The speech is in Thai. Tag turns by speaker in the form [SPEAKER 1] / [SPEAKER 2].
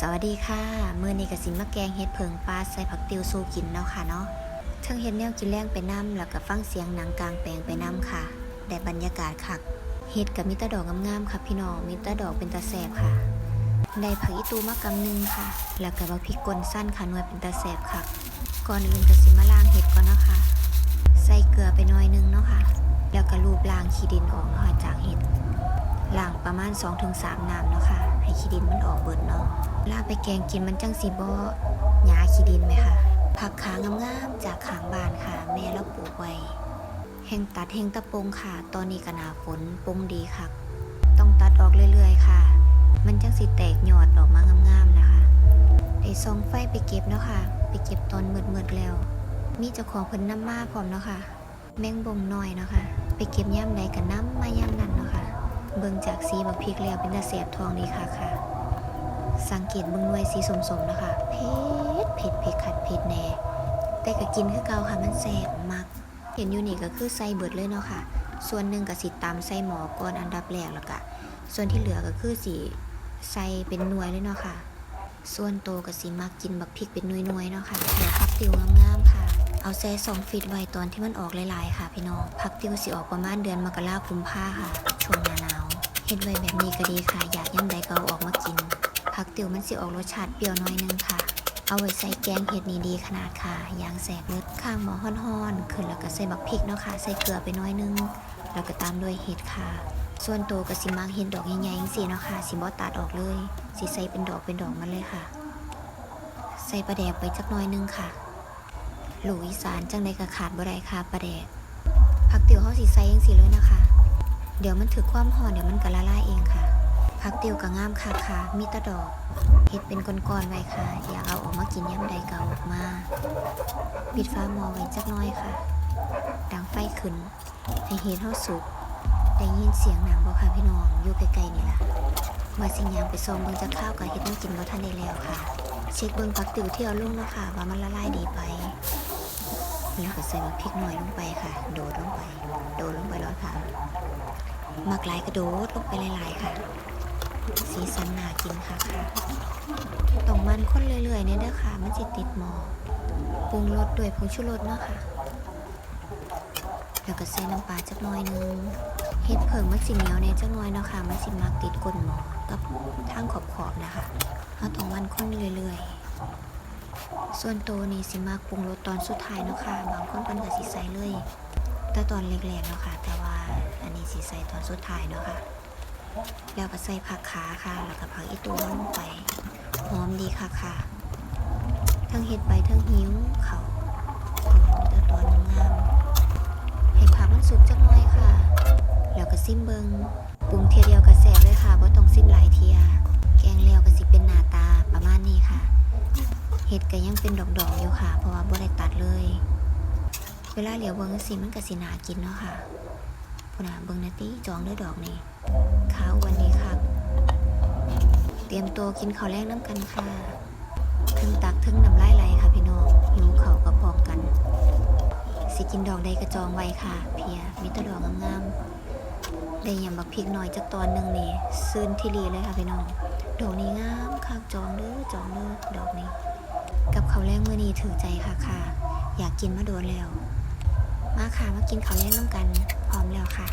[SPEAKER 1] สวัสดีค่ะมื้อนี้ก็สิมาแกงเฮ็ดเพิงปลาใส่ผักติวสู้กินเนาะค่ะเนาะเทิงเฮ็ดแนวกินแรงไปน้ำแล้วก็ฟังเสียงหนังกลางแปลงไปน้ำค่ะได้บรรยากาศคักเฮ็ดกับมิตรดอกงามๆค่ะพี่น้องมิตรดอกเป็นตาแสบค่ะได้ผักอีตูมากำหนึงค่ะ แล้วก็บักพริกป่นสั้นค่ะหน่วยเป็นตาแสบค่ะ ก่อนอื่นก็สิมาล้างเห็ดก่อนนะคะ ใส่เกลือไปน่อยนึงเนาะค่ะ แล้วก็ลูบล้างขี้ดินออกค่ะจากเห็ด ล้างประมาณ 2-3 น้ำเนาะค่ะ ให้ขี้ดินมันออกเบิดเนาะลาไปแกงกินมันจังสิบ่หยาขี้ดินไหมคะผักขางามๆจากขางบานค่ะ แม่เราปลูกไว้แห่งตัดแห่งตะปงค่ะ ตอนนี้ก็หนาฝนปงดีค่ะ ต้องตัดออกเรื่อยๆค่ะ มันจังสิแตกหยอดออกมางามๆนะคะได้ซองไฟไปเก็บเนาะค่ะ ไปเก็บตอนมืดๆแล้ว มีเจ้าของเพิ่นน้ำมาพร้อมเนาะค่ะ แมงบงน้อยเนาะค่ะ ไปเก็บย่ำใดกับน้ำมาย่ำนั่น เบิ่งจากสีบักพริกแล้วเป็นตาแสบทองดีค่ะค่ะ สังเกตเบิ่งหน่วยสีสมๆนะคะเผ็ดเผ็ดเผ็ดขัดเผ็ดแน่แต่ก็กินคือเก่าค่ะมันแสบมากเห็นอยู่นี่ก็คือใส่เบิดเลยเนาะค่ะ ส่วนหนึ่งก็สิตำใส่หมอก่อนอันดับแรกแล้วก็ส่วนที่เหลือก็คือสิใส่เป็นหน่วยเลยเนาะค่ะ ส่วนโตก็สิมักกินบักพริกเป็นหน่วยๆเนาะค่ะเดี๋ยวพักติวงามๆค่ะ เอาแซ่สองฟิตไว้ตอนที่มันออกหลายๆค่ะ พี่น้องพักติวสิออกประมาณเดือนมกราคมพาค่ะ ช่วงหน้าหนาวเฮ็ดไว้แบบนี้ก็ดีค่ะ อยากย่ำใดก็เอาออกมากินผักติวมันสิออกรสชาติเปรี้ยวน้อยนึงค่ะ เอาไว้ใส่แกงเห็ดนี่ดีขนาดค่ะยางแสบเลือดข้างหมอฮ้อนๆขึ้นแล้วก็ใส่บักพริกเนาะค่ะ ใส่เกลือไปน้อยนึง แล้วก็ตามด้วยเห็ดค่ะ ส่วนโตวก็สิมักเห็ดดอกใหญ่ๆจังซี่เนาะค่ะสิบ่ตัดออกเลยสิใส่เป็นดอกเป็นดอกมันเลยค่ะ ใส่ปลาแดกไปจักน้อยนึงค่ะ หลูกอีสานจังใดก็ขาดบ่ได้ค่ะปลาแดกผักติวเฮาสิใส่จังซี่เลยนะคะ เดี๋ยวมันถือความหอนเดี๋ยวมันก็ละลายเองค่ะผักติวก็งามค่ะค่ะมีตะดอกเห็ดเป็นก้อนๆไว้ค่ะ อยากเอาออกมากินย่ำใดก็อาออกมาปิดฟ้ามอไว้จักน้อยค่ะ ดังไฟขึ้น ให้เห็ดเฮาสุกได้ยินเสียงหนังบ่ค่ะพี่น้องอยู่ไกลๆนี่ล่ะว่าสิยางไปซองเบิ่งจักข้าวกับเห็ดมันกินบ่ทันได้แล้วค่ะ เช็คเบิ่งผักติวที่เอาลงเนาะค่ะ ว่ามันละลายดีไป แล้วก็ใส่บักพริกหน่อยลงไปค่ะ โดดลงไป โดดลงไปแล้วค่ะมักหลายกระโดดลงไปหลายๆค่ะ สีสันน่ากินค่ะค่ะต้องมันคนเรื่อยๆเนี่ยเด้อค่ะ มันจะติดหมอปรุงรสด้วยผงชูรสเนาะค่ะ แล้วก็ใส่น้ำปลาจักหน่อยหนึงเฮ็ดเพิ่มมันสิเหนียวเนี่ยจักหน่อยเนาะค่ะ มันสิมักติดก้นหมอกับทางขอบๆนะคะเอาต้องมันคนเรื่อยๆ ส่วนตัวนี่สิมักปรุงรสตอนสุดท้ายเนาะค่ะ บางคนเพิ่นก็สิใส่เลย แต่ตอนแรกๆเนาะค่ะ แต่ว่าอันนี้สิใส่ตอนสุดท้ายเนาะค่ะ แล้วก็ใส่ผักขาค่ะ แล้วก็ผักอีตัวลงไป หอมดีค่ะค่ะทั้งเห็ดใบทั้งหิ้วเขาโอ้โหแต่ตัวงามให้ผักมันสุกจักหน่อยค่ะ แล้วก็ซิมเบิงปรุงเทียเดียว ห็ดก็ยังเป็นดอกๆอยู่ค่ะ เพราะว่าบ่ได้ตัดเลย เวลาเหลียวเบิงสิมันก็สินากินเนาะค่ะพุ่นน่ะเบิงนาตีจองด้วยดอกนี่ค่ะวันนี้ครับเตรียมตัวกินข้าวแรกน้ำกันค่ะทึงตักทึงน้ำลายไหลค่ะพี่น้องหิวเขาวก็พอมกัน สิกินดอกใดกระจองไว้ค่ะ เพียมีแตะดอกงามๆได้ยำบักพริกหน่อยจักตอนหนึ่งนี่ซื่นที่รีเลยค่ะพี่น้องดอกนี้งามค่ะจองเด้อจองเด้อดอกนี้ กับเขาแรงมื่อนี้ถือใจค่ะค่ะ อยากกินมาโดนแล้ว มาค่ะมากินเขาแรกน้ำกัน พร้อมแล้วค่ะ